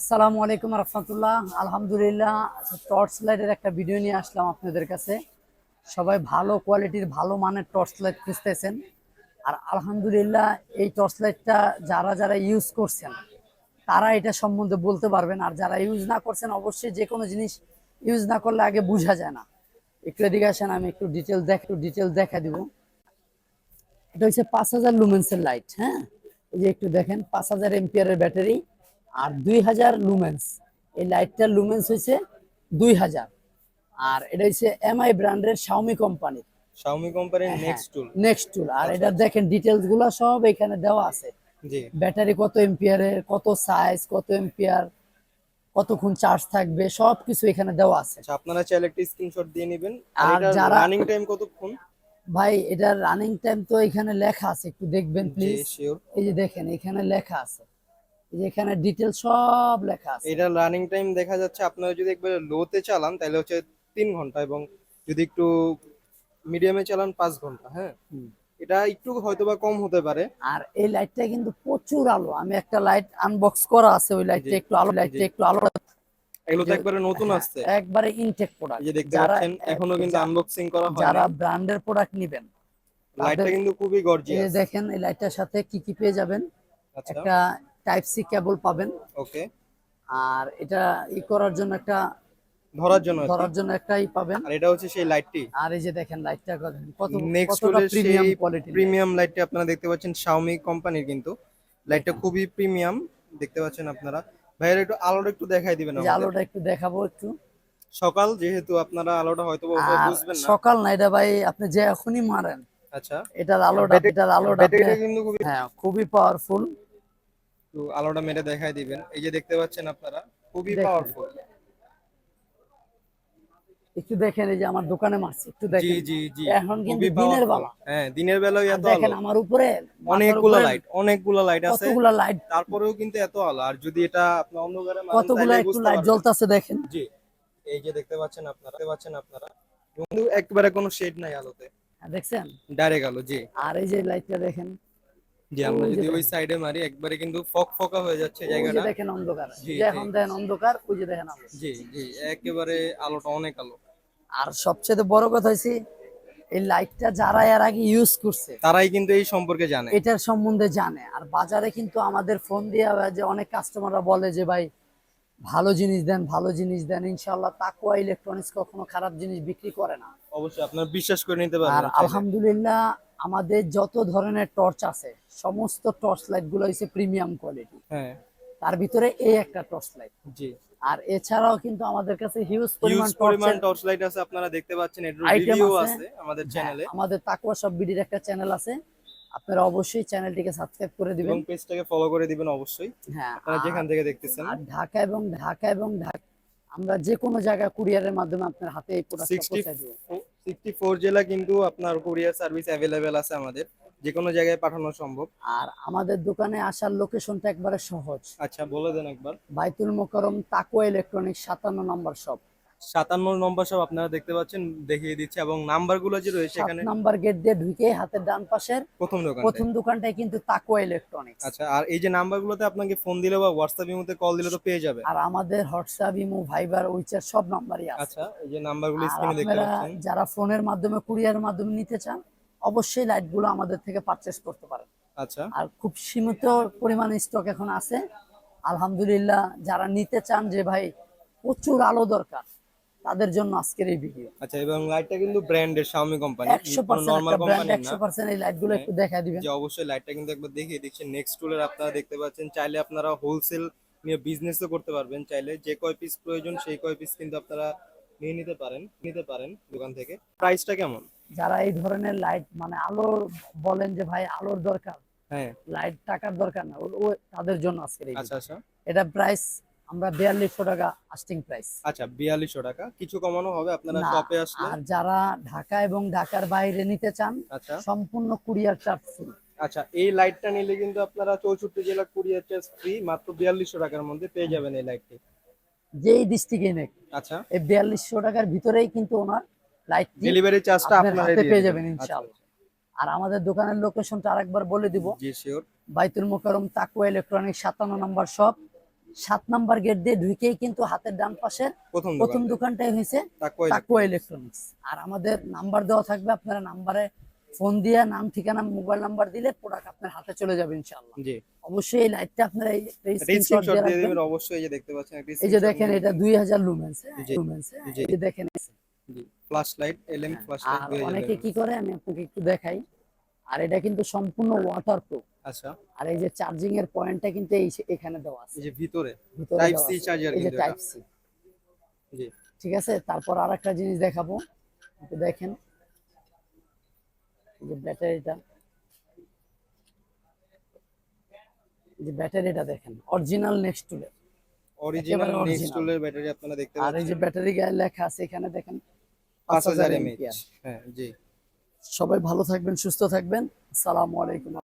আসসালামু আলাইকুম রহমতুল্লাহ। আলহামদুলিল্লাহ টর্চ লাইটের একটা ভিডিও নিয়ে আসলাম আপনাদের কাছে। সবাই ভালো কোয়ালিটির ভালো মানের টর্চ লাইট খুঁজতেছেন। আর আলহামদুলিল্লাহ, এই টর্চ লাইটটা যারা যারা ইউজ করছেন, তারা এটা সম্বন্ধে বলতে পারবেন। আর যারা ইউজ না করছেন, অবশ্যই যে কোনো জিনিস ইউজ না করলে আগে বোঝা যায় না। একটু এদিকে আসেন, আমি একটু ডিটেল দেখ, একটু ডিটেল দেখা দিব। এটা হচ্ছে পাঁচ হাজার লুমেন্সের লাইট হ্যাঁ? এই যে একটু দেখেন, পাঁচ হাজার এমপিয়ারের ব্যাটারি আর দুই হাজার লুমেন্স এই লাইটটার লুমেন্স হয়েছে দুই হাজার আর এটা হচ্ছে এমআই ব্র্যান্ডের শাওমি কোম্পানির Xiaomi কোম্পানির নেক্সট টুল নেক্সট টুল আর এটা দেখেন ডিটেলসগুলো সব এখানে দেওয়া আছে। জি। ব্যাটারি কত এম্পিয়ারের কত সাইজ কত এম্পিয়ার কতক্ষণ চার্জ থাকবে সব কিছু এখানে দেওয়া আছে। আচ্ছা আপনারা চাইলে একটা স্ক্রিনশট দিয়ে নেবেন। আর যারা- রানিং টাইম কতক্ষণ? ভাই এটার রানিং টাইম তো এখানে লেখা আছে একটু দেখবেন প্লিজ এই যে দেখেন এখানে লেখা আছে। এখানে ডিটেল সব লেখা আছে। এটার রানিং টাইম দেখা যাচ্ছে আপনারা যদি একবার লোতে চালান তাহলে হচ্ছে তিন ঘণ্টা এবং যদি একটু মিডিয়ামে চালান পাঁচ ঘণ্টা হ্যাঁ? এটা একটু হয়তো বা কম হতে পারে। আর এই লাইটটা কিন্তু প্রচুর আলো। আমি একটা লাইট আনবক্স করা আছে ওই লাইটটা একটু আলো লাইটটা একটু আলো। এগুলো তো একবারে নতুন হ্যাঁ, আসছে। একবারে ইনটেক প্রোডাক্ট যে দেখতে পাচ্ছেন এখনও কিন্তু আনবক্সিং করা যারা ব্র্যান্ডের প্রোডাক্ট নেবেন লাইটটা কিন্তু খুবই এই গর্জিয়াস দেখেন এই লাইটটার সাথে কি কি পেয়ে যাবেন? আচ্ছা। একটা টাইপ সি কেবল পাবেন। ওকে আর এটা ই করার জন্য একটা ধরার জন্য ধরার জন্য একটাই পাবেন। আর এটা হচ্ছে সেই লাইটটি আর এই যে দেখেন লাইটটা কত নেক্সট হলো প্রিমিয়াম কোয়ালিটি প্রিমিয়াম লাইটটি আপনারা দেখতে পাচ্ছেন Xiaomi কোম্পানির কিন্তু। লাইটটা খুবই প্রিমিয়াম দেখতে পাচ্ছেন আপনারা। ভাইয়ের একটু আলোটা একটু দেখাই দিবেন আমাদের। আলোটা একটু দেখাবো একটু। সকাল যেহেতু আপনারা আলোটা হয়তো বুঝবেন না। সকাল না এটা ভাই আপনি যে এখনই মারেন আচ্ছা। এটার আলোটা এটার আলোটা কিন্তু খুবই হ্যাঁ খুবই পাওয়ারফুল একটু আলোটা মেরে দেখাই দিবেন। এই যে দেখতে পাচ্ছেন আপনারা খুবই পাওয়ারফুল একটু দেখেন এই যে আমার দোকানে মারছে একটু দেখেন। জি জি এখন কিন্তু দিনের বেলা। হ্যাঁ দিনের বেলাও এত দেখেন আমার উপরে অনেকগুলো লাইট অনেকগুলো লাইট আছে। কতগুলা লাইট তারপরেও কিন্তু এত আলো। আর যদি এটা আপনি অন্ধকারে মারেন কতগুলা একটু লাইট। জ্বলতেছে দেখেন। জি এই যে দেখতে পাচ্ছেন আপনারা দেখতে পাচ্ছেন আপনারা। কিন্তু একবারে কোনো শেড নাই আলোতে। হ্যাঁ, দেখছেন? ডাইরেক্ট আলো জি। আর এই যে লাইটটা দেখেন। আমরা যদি ওই সাইডে মারি একবারে কিন্তু ফক ফকা হয়ে যাচ্ছে জায়গাটা। দেখেন অন্ধকার। এখন দেখেন অন্ধকার ওই যে দেখেন আলো জি জি একেবারে আলোটা অনেক আলো। আর সবচেয়ে বড় কথা হচ্ছে এই লাইটটা যারা এর আগে ইউজ করছে তারাই কিন্তু এই সম্পর্কে জানে। এটার সম্বন্ধে জানে। আর বাজারে কিন্তু আমাদের ফোন দিয়ে যে অনেক কাস্টমাররা বলে যে ভাই ভালো জিনিস দেন ভালো জিনিস দেন। ইনশাল্লাহ তাকুয়া ইলেকট্রনিক্স কখনো খারাপ জিনিস বিক্রি করে না। অবশ্যই আপনারা বিশ্বাস করে নিতে আর আলহামদুলিল্লাহ আমাদের যত ধরনের টর্চ আছে সমস্ত টর্চ লাইটগুলো হচ্ছে প্রিমিয়াম কোয়ালিটি হ্যাঁ। তার ভিতরে এই একটা টর্চ লাইট জি। আর এছাড়াও কিন্তু আমাদের কাছে হিউজ পরিমাণ পরিমাণ টর্চ লাইট আছে আপনারা দেখতে পাচ্ছেন এর রিভিউ আছে। আমাদের চ্যানেলে আমাদের তাকুয়া সব বিডির একটা চ্যানেল আছে। আপনারা অবশ্যই চ্যানেলটিকে সাবস্ক্রাইব করে দিবেন। এবং পেজটাকে ফলো করে দিবেন অবশ্যই। হ্যাঁ আপনারা যেখান থেকে দেখতেছেন। আর ঢাকা এবং ঢাকা এবং ঢাকা আমরা যে কোনো জায়গায় কুরিয়ারের মাধ্যমে আপনার হাতে এই প্রোডাক্টটা 60 পৌঁছে দেব। সিক্সটি ফোর জেলা কিন্তু আপনার কুরিয়ার সার্ভিস অ্যাভেলেবেল আছে আমাদের। যে কোনো জায়গায় পাঠানো সম্ভব। আর আমাদের দোকানে আসার লোকেশনটা একবারে সহজ। আচ্ছা বলে দেন একবার। বাইতুল মোকরম তাকুয়া ইলেকট্রনিক্স সাতান্ন নম্বর শপ সাতান্ন নম্বর সব আপনারা দেখতে পাচ্ছেন দেখিয়ে দিচ্ছে। এবং নাম্বারগুলো যে রয়েছে এখানে নাম্বার গেট দিয়ে ঢুকে হাতের ডান পাশের প্রথম দোকান প্রথম দোকানটাই কিন্তু তাকুয়া ইলেকট্রনিক্স আচ্ছা আর এই যে নাম্বারগুলোতে আপনাকে ফোন দিলে বা হোয়াটসঅ্যাপ ইমোতে কল দিলে তো পেয়ে যাবে। আর আমাদের হোয়াটসঅ্যাপ ইমো ভাইবার উইচার সব নাম্বারই আছে। আচ্ছা এই যে নাম্বারগুলো স্ক্রিনে দেখতে পাচ্ছেন। যারা ফোনের মাধ্যমে কুরিয়ারের মাধ্যমে নিতে চান অবশ্যই লাইটগুলো আমাদের থেকে পারচেস করতে পারেন। আচ্ছা। আর খুব সীমিত পরিমাণে স্টক এখন আছে। আলহামদুলিল্লাহ যারা নিতে চান যে ভাই প্রচুর আলো দরকার। তাদের জন্য আজকের এই ভিডিও আচ্ছা এবং লাইটটা কিন্তু ব্র্যান্ডের Xiaomi কোম্পানি একশো পার্সেন্ট নরমাল কোম্পানি না। পার্সেন্ট এই লাইটগুলো একটু দেখা দিবেন। যে অবশ্যই লাইটটা কিন্তু একবার দেখিয়ে দিচ্ছেন নেক্সট টুলের আপনারা দেখতে পাচ্ছেন চাইলে আপনারা হোলসেল নিয়ে বিজনেসও করতে পারবেন। চাইলে যে কয় পিস প্রয়োজন সেই কয় পিস কিন্তু আপনারা নিয়ে নিতে পারেন নিতে পারেন দোকান থেকে। প্রাইসটা কেমন? যারা এই ধরনের লাইট মানে আলোর বলেন যে ভাই আলোর দরকার হ্যাঁ। লাইট টাকার দরকার না ও- ও তাদের জন্য আজকের এই আচ্ছা আচ্ছা। এটা প্রাইস আমরা বিয়াল্লিশশো টাকা আস্টিং প্রাইস আচ্ছা বিয়াল্লিশশো টাকা। কিছু কমানো হবে আপনারা শপে আসলে? আর যারা ঢাকা এবং ঢাকার বাইরে নিতে চান আচ্ছা। সম্পূর্ণ কুরিয়ার চার্জ ফ্রি আচ্ছা এই লাইটটা নিলে কিন্তু আপনারা চৌষট্টি জেলা কুরিয়ার চার্জ ফ্রি মাত্র বিয়াল্লিশশো টাকার মধ্যে পেয়ে যাবেন এই লাইটটি যেই ডিস্ট্রিক্টে নেক। আচ্ছা। এই বিয়াল্লিশশো টাকার ভিতরেই কিন্তু ওনার লাইট ডেলিভারি চার্জটা আপনার পেয়ে যাবেন আচ্ছা, ইনশাআল্লাহ। আর আমাদের দোকানের লোকেশনটা আরেকবার বলে দিব। জি শিওর বাইতুল মোকারম তাকুয়া ইলেকট্রনিক সাতান্ন নম্বর শপ সাত নাম্বার গেট দিয়ে ঢুকেই কিন্তু হাতের ডান পাশের প্রথম দোকানটাই হয়েছে তাকুয়া ইলেকট্রনিক্স আর আমাদের নাম্বার দেওয়া থাকবে আপনারা নাম্বারে ফোন দিয়ে নাম ঠিকানা মোবাইল নাম্বার দিলে প্রোডাক্ট আপনার হাতে চলে যাবে ইনশাআল্লাহ। জি। অবশ্যই এই লাইটটা আপনারা স্ক্রিনশট দিয়ে দিবেন অবশ্যই এই যে দেখতে পাচ্ছেন এই যে দেখেন এটা দুই হাজার লুমেন্স জি। লুমেন্স এই যে দেখেন G flash light LM flash light অনেকে কি করে আমি আপনাকে একটু দেখাই। আর এটা কিন্তু সম্পূর্ণ ওয়াটারপ্রুফ আচ্ছা। আর এই যে চার্জিং এর পয়েন্টটা কিন্তু এই এখানে দেওয়া আছে। এই যে ভিতরে? টাইপ সি চার্জার কিন্তু টাইপ সি জি। ঠিক আছে? তারপর আর একটা জিনিস দেখাবো। একটু দেখেন। এই যে ব্যাটারিটা। এই যে ব্যাটারিটা দেখেন। অরিজিনাল নেক্সট টুলের অরিজিনাল নেক্সট। টুলের ব্যাটারি আপনারা দেখতে আর এই যে ব্যাটারি গায়ে লেখা আছে এখানে দেখেন। 5000 5000 এমএইচ হ্যাঁ জি। সবাই ভালো থাকবেন সুস্থ থাকবেন। আসসালামু আলাইকুম।